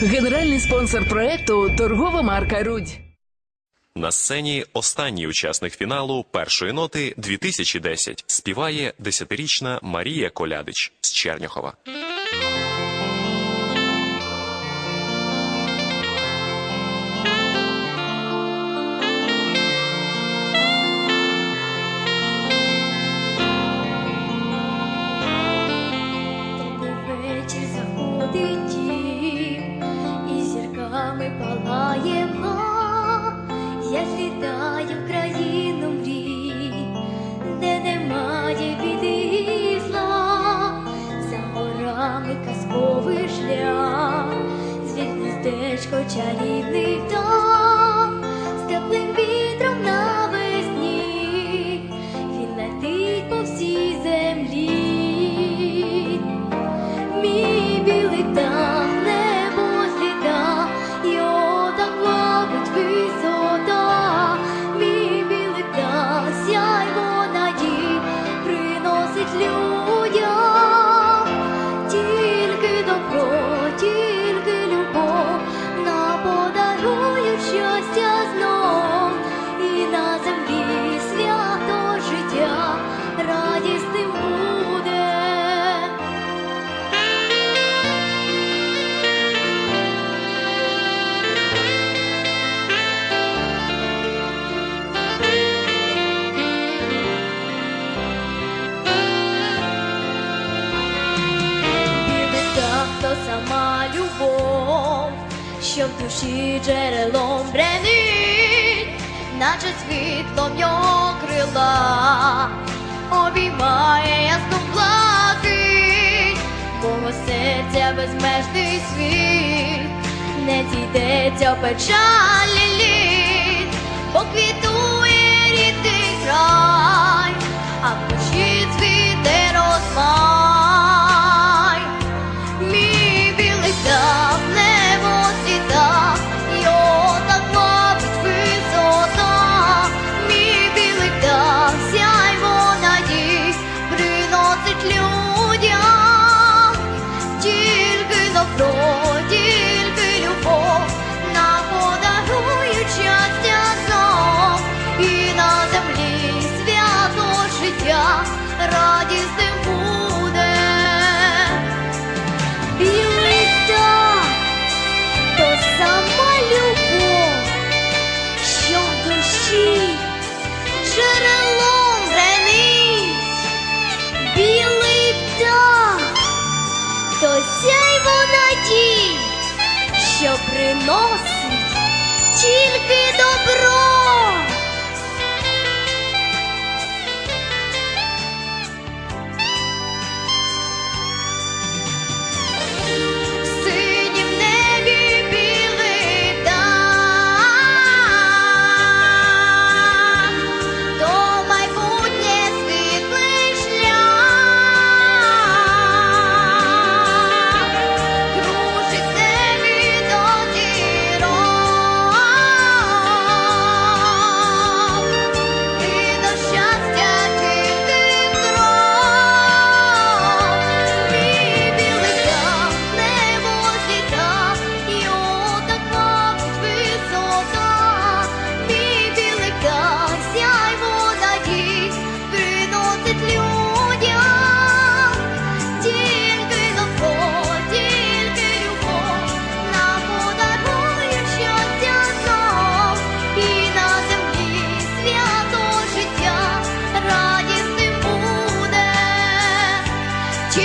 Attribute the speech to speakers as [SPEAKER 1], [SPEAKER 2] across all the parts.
[SPEAKER 1] Генеральний спонсор проекту торгова марка Рудь.
[SPEAKER 2] На сцені останній учасник фіналу першої ноти 2010 співає десятирічна Марія Колядич з Черняхова.
[SPEAKER 3] Shari. Що в душі джерелом бренить, наче світлом його крила, обіймає ясну блакить, мого серця безмежний світ, не зійдеться в печалі радісним буде. Білий птах сама любов, що в джерелом гранить. Білий птах то сяйво надій, що приносить тільки добро.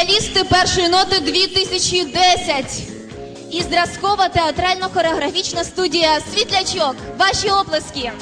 [SPEAKER 4] Фіналісти першої ноти 2010. І зразкова театрально-хореографічна студія Світлячок. Ваші оплески.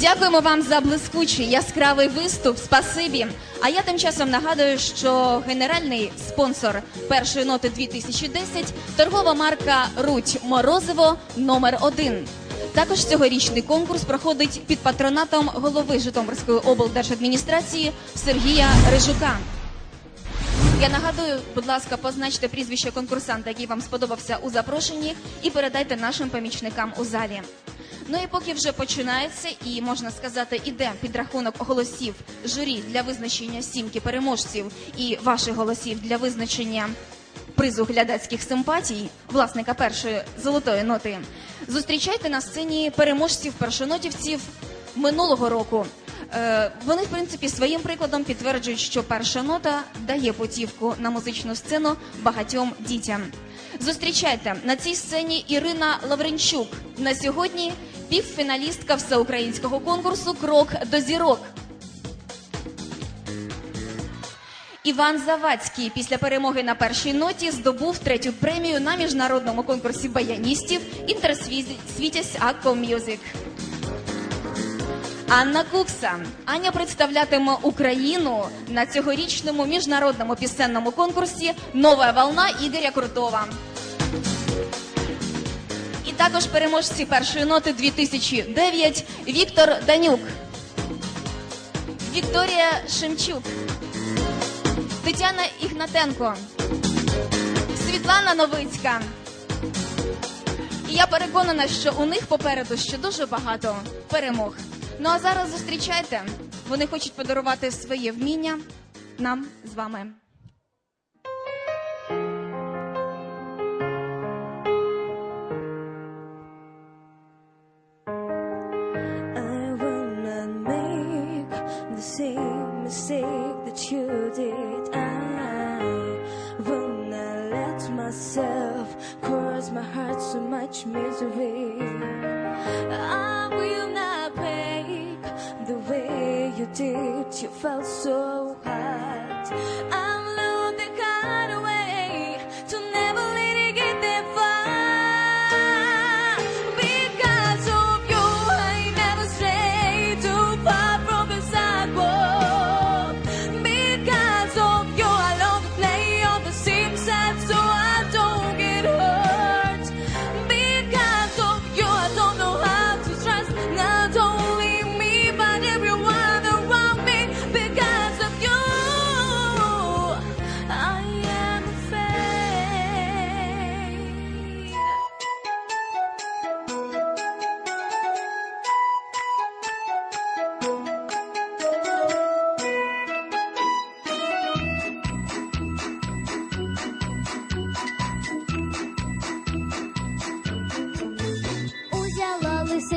[SPEAKER 4] Дякуємо вам за блискучий яскравий виступ. Спасибі. А я тим часом нагадую, що генеральний спонсор першої ноти 2010 торгова марка Руть Морозиво номер 1 Також цьогорічний конкурс проходить під патронатом голови Житомирської облдержадміністрації Сергія Рижука. Я нагадую, будь ласка, позначте прізвище конкурсанта, який вам сподобався у запрошенні, і передайте нашим помічникам у залі. Ну і поки вже починається, і можна сказати, іде підрахунок голосів журі для визначення сімки переможців і ваших голосів для визначення призу глядацьких симпатій, власника першої золотої ноти. Зустрічайте на сцені переможців першонотівців минулого року. Е, Вони, в принципі, своїм прикладом підтверджують, що перша нота дає путівку на музичну сцену багатьом дітям. Зустрічайте на цій сцені Ірина Лавренчук. На сьогодні півфіналістка всеукраїнського конкурсу Крок до зірок. Іван Завадський після перемоги на першій ноті здобув третю премію на міжнародному конкурсі баяністів Інтерсвітязь Акко Мюзик. Анна Кукса. Аня представлятиме Україну на цьогорічному міжнародному пісенному конкурсі Нова волна Ігоря Крутова. І також переможці першої ноти 2009 Віктор Данюк, Вікторія Шемчук, Тетяна Ігнатенко, Світлана Новицька. І я переконана, що у них попереду ще дуже багато перемог. Ну а зараз зустрічайте. Вони хочуть подарувати своє вміння нам з вами.
[SPEAKER 5] Mistake that you did. I will not let myself cause my heart so much misery. I will not break the way you did. You felt so hard. I'm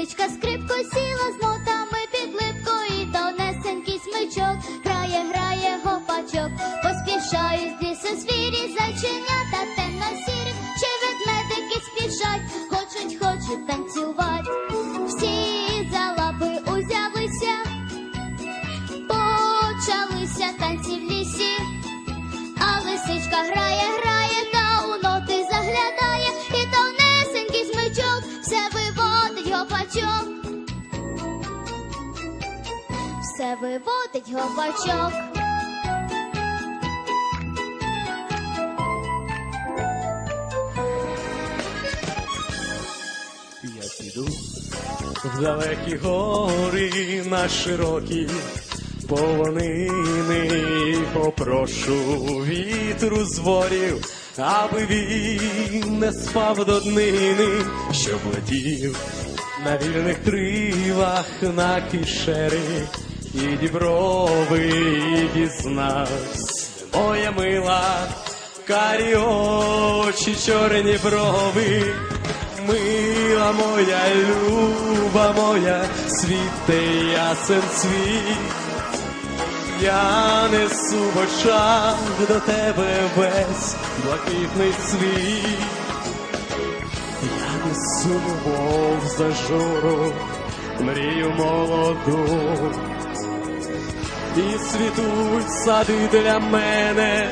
[SPEAKER 3] Узяла скрипко сіла з Виводить гопачок.
[SPEAKER 6] Я піду в далекі гори на широкі полонини, попрошу вітру з ворів, аби він не спав до днини, щоб летів на вільних крилах на кишери і діброви, і моя мила, карі очі, чорні брови. Мила моя, люба моя, світе ясен світ. Я несу в до тебе весь блакитний світ. Я несу любов за журу, мрію молоду. І світуть сади для мене,